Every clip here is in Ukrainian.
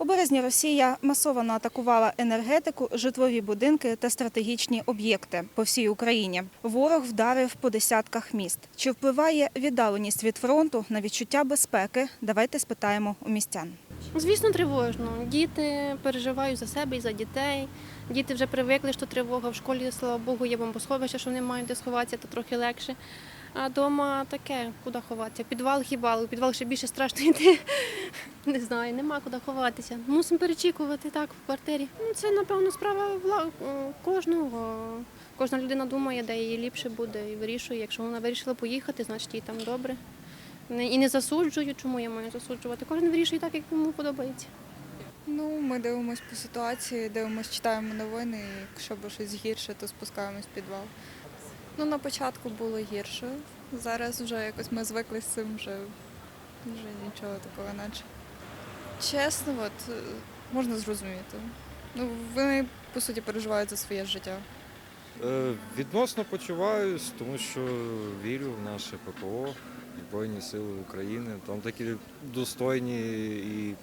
У березні Росія масово атакувала енергетику, житлові будинки та стратегічні об'єкти по всій Україні. Ворог вдарив по десятках міст. Чи впливає віддаленість від фронту на відчуття безпеки? Давайте спитаємо у містян. Звісно, тривожно. Діти переживають за себе і за дітей. Діти вже привикли, що тривога в школі, слава Богу, є бомбосховище, що вони мають де сховатися, то трохи легше. А вдома таке, куди ховатися? Підвал хіба, але підвал ще більше страшно йти. Не знаю, нема куди ховатися. Мусимо перечікувати так в квартирі. Ну, Це, напевно, справа вла- кожного. Кожна людина думає, де їй ліпше буде і вирішує. Якщо вона вирішила поїхати, значить їй там добре. І не засуджую, чому я маю засуджувати. Кожен вирішує так, як йому подобається. Ну, ми дивимося по ситуації, дивимося, читаємо новини, і якщо б щось гірше, то спускаємось в підвал. Ну, на початку було гірше. Зараз вже якось ми звикли з цим, вже, вже нічого такого наче. Чесно, от, е, можна зрозуміти. Ну, вони, по суті, переживають за своє життя. Е, Відносно почуваюсь, тому що вірю в наше ППО, Збройні Сили України. Там такі достойні і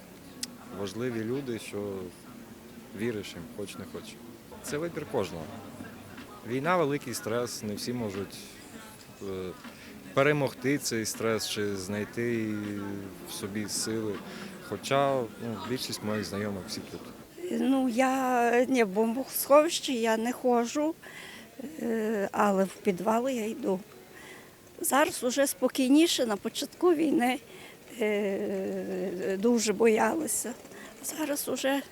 важливі люди, що віриш їм, хоч не хоч. Це вибір кожного. Війна великий стрес, не всі можуть е, перемогти цей стрес чи знайти в собі сили. Хоча ну, більшість моїх знайомих всі тут. Ну, я не в бомбосховищі, я не ходжу, е, але в підвали я йду. Зараз вже спокійніше, на початку війни е, дуже боялися. Зараз вже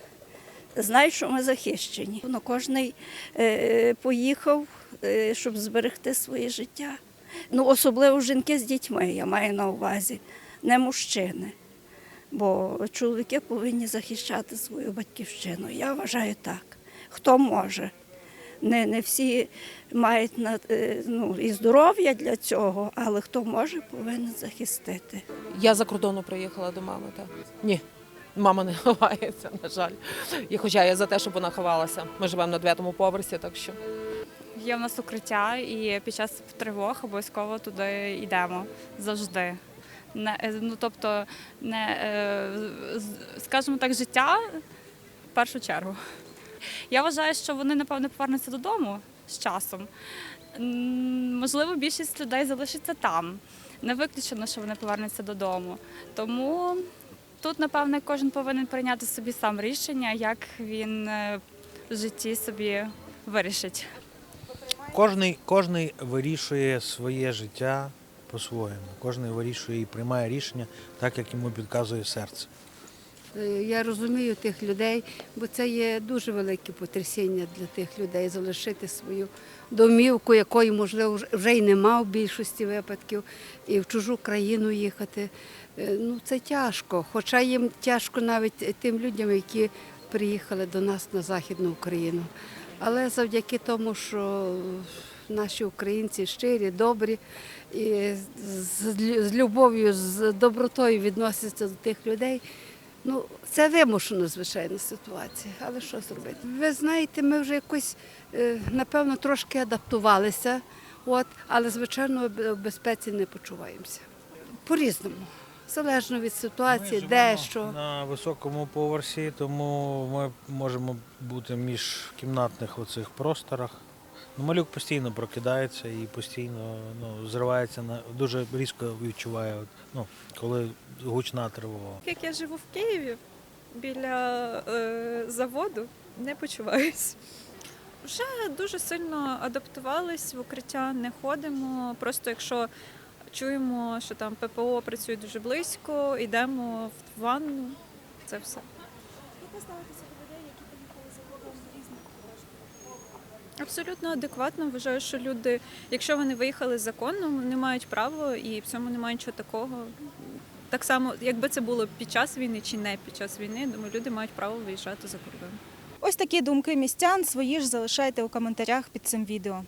знаю, що ми захищені. Ну, кожен е, поїхав, е, щоб зберегти своє життя. Ну, особливо жінки з дітьми, я маю на увазі, не мужчини. Бо чоловіки повинні захищати свою батьківщину. Я вважаю так. Хто може. Не, не всі мають на- е, ну, і здоров'я для цього, але хто може, повинен захистити. Я за кордону приїхала до мами. Так. Ні, мама не ховається, на жаль. І хоча я за те, щоб вона ховалася. Ми живемо на дев'ятому поверсі, так що. Є в нас укриття, і під час тривог обов'язково туди йдемо завжди. Не, е, ну, тобто, не, е, скажімо так, життя в першу чергу. Я вважаю, що вони, напевно, повернуться додому з часом. Можливо, більшість людей залишиться там. Не виключено, що вони повернуться додому. Тому тут, напевне, кожен повинен прийняти собі сам рішення, як він е, в житті собі вирішить. Кожний, кожний вирішує своє життя по-своєму. Кожний вирішує і приймає рішення так, як йому підказує серце. Е, Я розумію тих людей, бо це є дуже велике потрясіння для тих людей залишити свою домівку, якої, можливо, вже- й нема в більшості випадків, і в чужу країну їхати. Е, Ну, це тяжко. Хоча їм тяжко навіть тим людям, які приїхали до нас на Західну Україну. Але завдяки тому, що наші українці щирі, добрі і з любов'ю, з добротою відносяться до тих людей. Ну, це вимушена, звичайно, ситуація, але що зробити? Ви знаєте, ми вже якось, е, напевно, трошки адаптувалися, от, але, звичайно, в в безпеці не почуваємося. По-різному, залежно від ситуації, Ми де що. на високому поверсі, тому ми можемо бути між кімнатних оцих просторах. Ну, малюк постійно прокидається і постійно ну, зривається на дуже різко відчуває, от, ну, коли гучна тривога. Як я живу в Києві біля е, заводу, не почуваюсь. Вже дуже сильно адаптувались в укриття, не ходимо. Просто якщо чуємо, що там ППО працює дуже близько, йдемо в ванну. Це все. Абсолютно адекватно. Вважаю, що люди, якщо вони виїхали законно, вони мають право і в цьому немає нічого такого. Так само, якби це було під час війни чи не під час війни, думаю, люди мають право виїжджати за кордон. Ось такі думки містян. Свої ж залишайте у коментарях під цим відео.